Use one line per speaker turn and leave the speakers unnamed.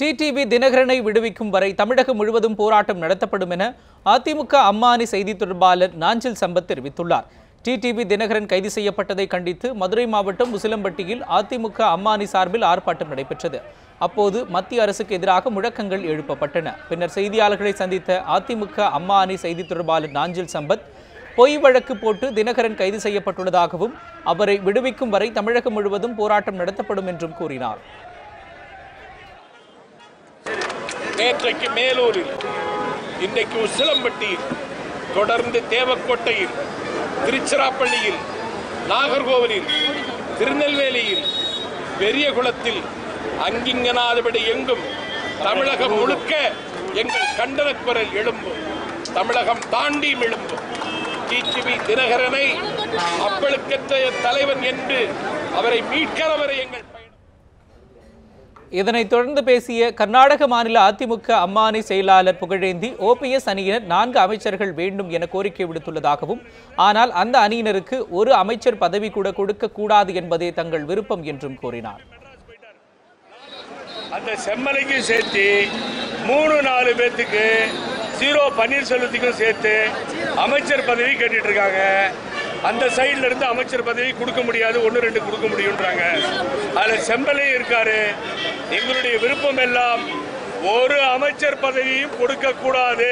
TTV தினகரனை விடுவிக்கும் வரை தமிழகம் முழுவதும் போராட்டம் நடத்தப்படும் என அதிமுக அம்மானி செய்தி தொடர்பாளர் நாஞ்சில் சம்பத் தெரிவித்துள்ளார். டிடிவி தினகரன் கைது செய்யப்பட்டதை கண்டித்து மதுரை மாவட்டம் உசிலம்பட்டியில் அதிமுக அம்மானி சார்பில் ஆர்ப்பாட்டம் நடைபெற்றது. அப்போது மத்திய அரசுக்கு எதிராக முழக்கங்கள் எழுப்பப்பட்டன. பின்னர் செய்தியாளர்களை சந்தித்த அதிமுக அம்மானி செய்தி தொடர்பாளர் நாஞ்சில் சம்பத் பொய் வழக்கு போட்டு தினகரன் கைது செய்யப்பட்டுள்ளதாகவும் அவரை விடுவிக்கும் வரை தமிழகம் முழுவதும் போராட்டம் நடத்தப்படும் என்றும் கூறினார்.
நேற்றைக்கு மேலூரில் இன்றைக்கு உசிலம்பட்டியில் தொடர்ந்து தேவக்கோட்டையில் திருச்சிராப்பள்ளியில் நாகர்கோவிலில் திருநெல்வேலியில் பெரியகுளத்தில் அங்கிங்கனாதபடி எங்கும் தமிழகம் முழுக்க எங்கள் கண்டன குரல் எழும்பும். தமிழகம் தாண்டி எழும்பும். டிடிவி தினகரனை அப்பழுக்கற்ற தலைவன் என்று அவரை மீட்கிறவரை எங்கள்
இதனைத் தொடர்ந்து பேசிய கர்நாடக மாநில அதிமுக அம்மானி செயலாளர் புகழேந்தி ஓபிஎஸ் அணியினர் நான்கு அமைச்சர்கள் வேண்டும் என கோரிக்கை விடுத்துள்ளதாகவும் ஆனால் அந்த அணியினருக்கு ஒரு அமைச்சர் பதவி கூட கொடுக்க கூடாது என்பதே தங்கள் விருப்பம் என்றும் கூறினார்.
அந்த செம்மலைக்கும் சேர்த்து மூணு நாலு பேர்த்துக்கு ஜீரோ பன்னீர்செல்வத்துக்கும் சேர்த்து அமைச்சர் பதவி கேட்டுட்டு இருக்காங்க அந்த சைடுல இருந்து அமைச்சர் பதவி கொடுக்க முடியாது ஒன்று ரெண்டு கொடுக்க முடியுன்றாங்க அதில் செம்மலையும் இருக்காரு. எங்களுடைய விருப்பம் எல்லாம் ஒரு அமைச்சர் பதவியும் கொடுக்க கூடாது